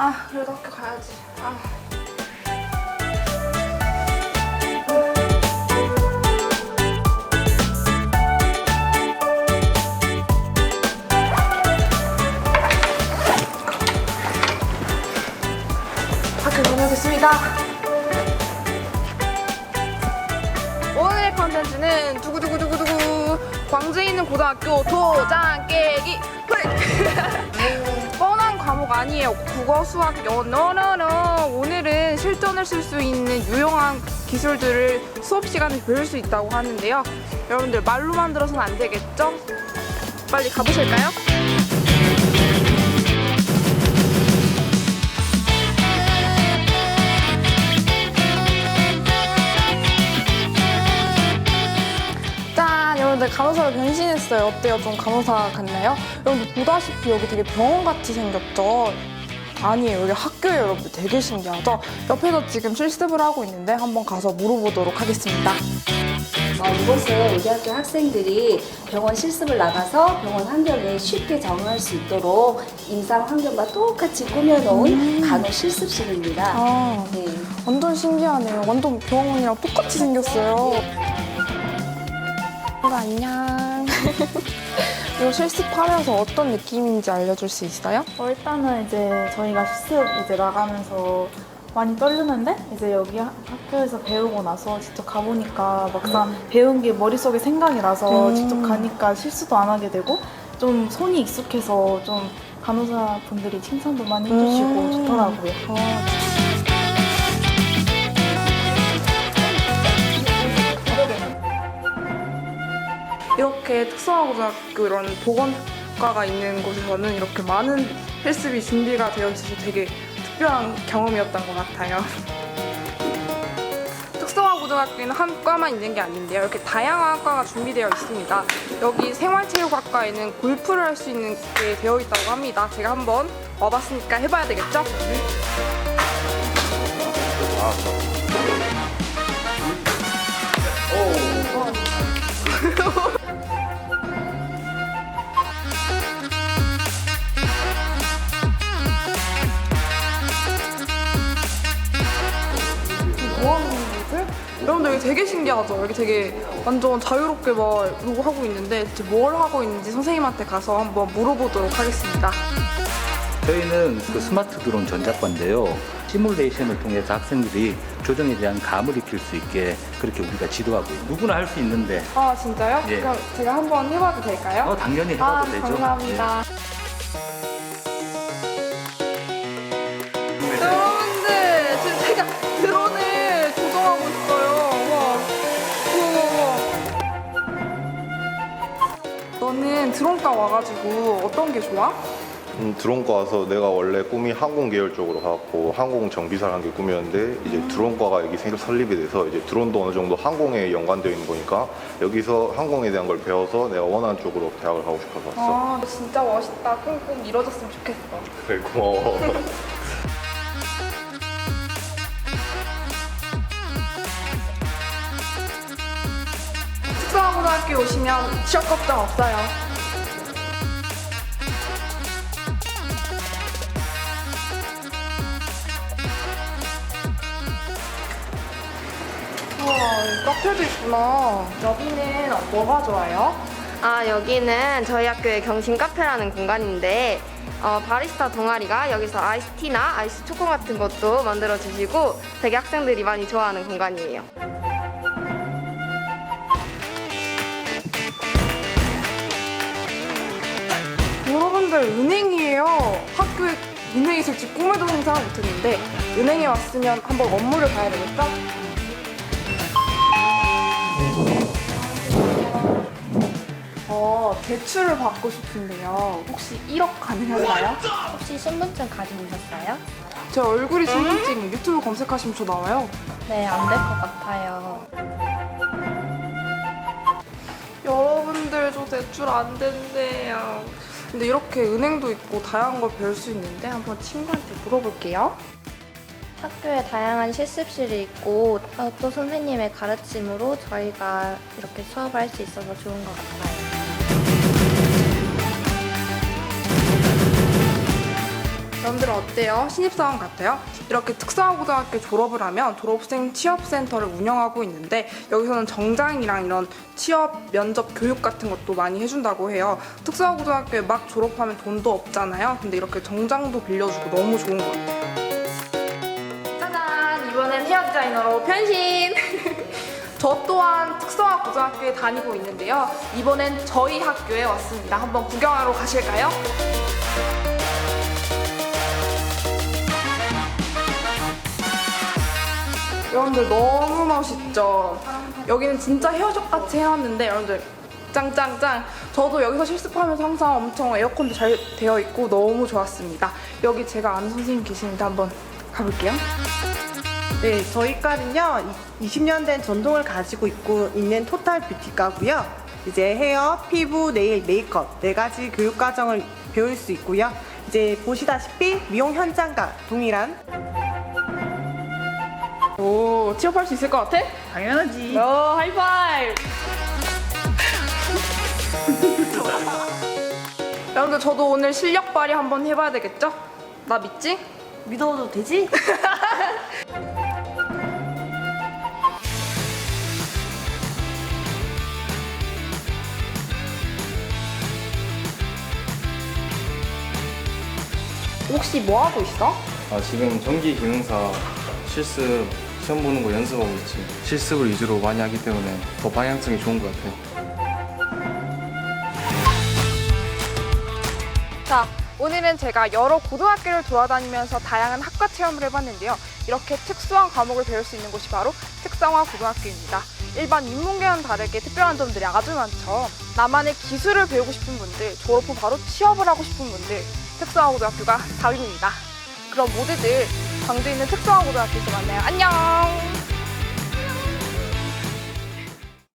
아 그래도 학교 가야지. 아. 학교 다녀오겠습니다. 오늘의 컨텐츠는 두구두구두구두구 광주에 있는 고등학교 도장 깨기 뻔한 과목 아니에요. 국어, 수학, 영어, 너너너 오늘은 실전을 쓸 수 있는 유용한 기술들을 수업 시간에 배울 수 있다고 하는데요. 여러분들 말로만 들어서는 안 되겠죠? 빨리 가보실까요? 짠! 여러분들 간호사로 변신했어요. 어때요? 좀 간호사 같나요? 여러분들 보다시피 여기 되게 병원 같이 생겼죠? 아니에요. 여기 학교예요, 여러분들. 되게 신기하죠? 옆에서 지금 실습을 하고 있는데 한번 가서 물어보도록 하겠습니다. 어, 이곳은 우리 학교 학생들이 병원 실습을 나가서 병원 환경에 쉽게 적응할 수 있도록 임상 환경과 똑같이 꾸며놓은 간호 실습실입니다. 아, 네. 완전 신기하네요. 완전 병원이랑 똑같이 생겼어요. 친구 안녕. 이거 실습하면서 어떤 느낌인지 알려줄 수 있어요? 어, 일단은 이제 저희가 실습 이제 나가면서 많이 떨리는데 이제 여기 하- 학교에서 배우고 나서 직접 가보니까 막상 배운 게 머릿속에 생각이 나서 음. 직접 가니까 실수도 안 하게 되고 좀 손이 익숙해서 좀 간호사 분들이 칭찬도 많이 해주시고 음. 좋더라고요. 아, 이렇게 특성화고등학교 이런 보건과가 있는 곳에서는 이렇게 많은 실습이 준비가 되어 있어서 되게 특별한 경험이었던 것 같아요. 특성화고등학교에는 한 과만 있는 게 아닌데요. 이렇게 다양한 과가 준비되어 있습니다. 여기 생활체육학과에는 골프를 할 수 있는 게 되어 있다고 합니다. 제가 한번 와봤으니까 해봐야 되겠죠? 뭐 여기 되게 신기하죠? 여기 되게 완전 자유롭게 막 이러고 하고 있는데 대체 뭘 하고 있는지 선생님한테 가서 한번 물어보도록 하겠습니다. 저희는 그 스마트 드론 전자과인데요. 시뮬레이션을 통해서 학생들이 조정에 대한 감을 익힐 수 있게 그렇게 우리가 지도하고 있는 누구나 할 수 있는데 아 진짜요? 예. 그럼 제가 한번 해봐도 될까요? 어, 당연히 아 해봐도 되죠. 예. 감사합니다. 드론과 와가지고 어떤 게 좋아? 음, 드론과 와서 내가 원래 꿈이 항공 계열 쪽으로 가고 항공 정비사를 한 게 꿈이었는데 이제 드론과가 여기 생- 설립이 돼서 이제 드론도 어느 정도 항공에 연관되어 있는 거니까 여기서 항공에 대한 걸 배워서 내가 원하는 쪽으로 대학을 가고 싶어서 왔어. 아 진짜 멋있다. 꽁꽁 이뤄졌으면 좋겠어. 그래 고마워. 특성화고등학교에 오시면 취업 걱정 없어요. 우와, 이 카페도 있구나. 여기는 뭐가 좋아요? 아, 여기는 저희 학교의 경신 카페라는 공간인데 어, 바리스타 동아리가 여기서 아이스티나 아이스 초코 같은 것도 만들어 주시고 되게 학생들이 많이 좋아하는 공간이에요. 여러분들 은행이에요. 학교에 은행이 있을지 꿈에도 상상을 못했는데 은행에 왔으면 한번 업무를 봐야 되겠죠? 대출을 받고 싶은데요. 혹시 1억 가능할까요? 혹시 신분증 가지고 오셨어요? 제 얼굴이 신분증 유튜브 검색하시면 저 나와요. 네, 안 될 것 같아요. 여러분들 저 대출 안 된대요. 근데 이렇게 은행도 있고 다양한 걸 배울 수 있는데 한번 친구한테 물어볼게요. 학교에 다양한 실습실이 있고 어, 또 선생님의 가르침으로 저희가 이렇게 수업을 할 수 있어서 좋은 것 같아요. 여러분들은 어때요? 신입사원 같아요? 이렇게 특성화고등학교 졸업을 하면 졸업생 취업센터를 운영하고 있는데 여기서는 정장이랑 이런 취업 면접 교육 같은 것도 많이 해준다고 해요. 특성화고등학교에 막 졸업하면 돈도 없잖아요. 근데 이렇게 정장도 빌려주고 너무 좋은 것 같아요. 짜잔! 이번엔 헤어 디자이너로 변신! 저 또한 특성화 고등학교에 다니고 있는데요. 이번엔 저희 학교에 왔습니다. 한번 구경하러 가실까요? 여러분들 너무 멋있죠? 여기는 진짜 헤어샵 같이 해놨는데 여러분들 짱짱짱 저도 여기서 실습하면서 항상 엄청 에어컨도 잘 되어 있고 너무 좋았습니다 여기 제가 아는 선생님 계시는데 한번 가볼게요 네, 저희 과는요, 20년 된 전통을 가지고 있고 있는 토탈 뷰티과고요. 이제 헤어, 피부, 네일, 메이크업 네 가지 교육 과정을 배울 수 있고요. 이제 보시다시피 미용 현장과 동일한 오 취업할 수 있을 것 같아? 당연하지. 오 하이파이브 여러분들 저도 오늘 실력 발휘 한번 해봐야 되겠죠? 나 믿지? 믿어도 되지? 혹시 뭐 하고 있어? 아, 지금 전기 기능사 실습 시험 보는 거 연습하고 있지. 실습을 위주로 많이 하기 때문에 더 방향성이 좋은 것 같아. 자, 오늘은 제가 여러 고등학교를 돌아다니면서 다양한 학과 체험을 해봤는데요. 이렇게 특수한 과목을 배울 수 있는 곳이 바로 특성화 고등학교입니다. 일반 인문계와는 다르게 특별한 점들이 아주 많죠. 나만의 기술을 배우고 싶은 분들, 졸업 후 바로 취업을 하고 싶은 분들, 특성화 고등학교가 답입니다. 그럼 모두들 광주에 있는 특성화 고등학교에서 만나요. 안녕!